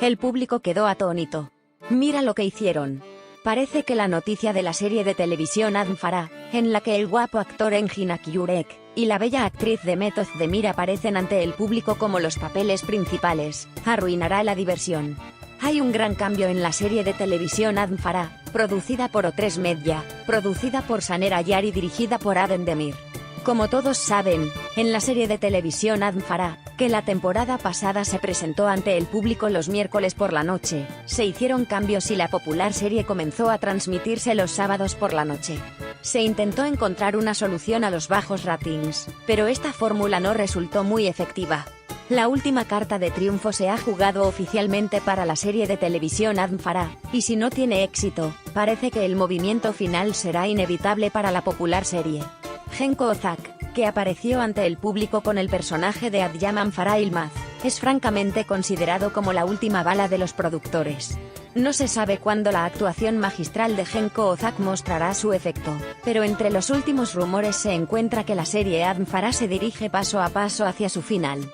El público quedó atónito. Mira lo que hicieron. Parece que la noticia de la serie de televisión Admfara, en la que el guapo actor Enginak Yurek y la bella actriz de Metoz Demir aparecen ante el público como los papeles principales, arruinará la diversión. Hay un gran cambio en la serie de televisión Admfara, producida por O3 Media, producida por Saner Ayar y dirigida por Aden Demir. Como todos saben, en la serie de televisión Admfara, que la temporada pasada se presentó ante el público los miércoles por la noche, se hicieron cambios y la popular serie comenzó a transmitirse los sábados por la noche. Se intentó encontrar una solución a los bajos ratings, pero esta fórmula no resultó muy efectiva. La última carta de triunfo se ha jugado oficialmente para la serie de televisión Admfara, y si no tiene éxito, parece que el movimiento final será inevitable para la popular serie. Genko Ozak, que apareció ante el público con el personaje de Adyaman Farah Ilmaz, es francamente considerado como la última bala de los productores. No se sabe cuándo la actuación magistral de Genko Ozak mostrará su efecto, pero entre los últimos rumores se encuentra que la serie Admfara se dirige paso a paso hacia su final.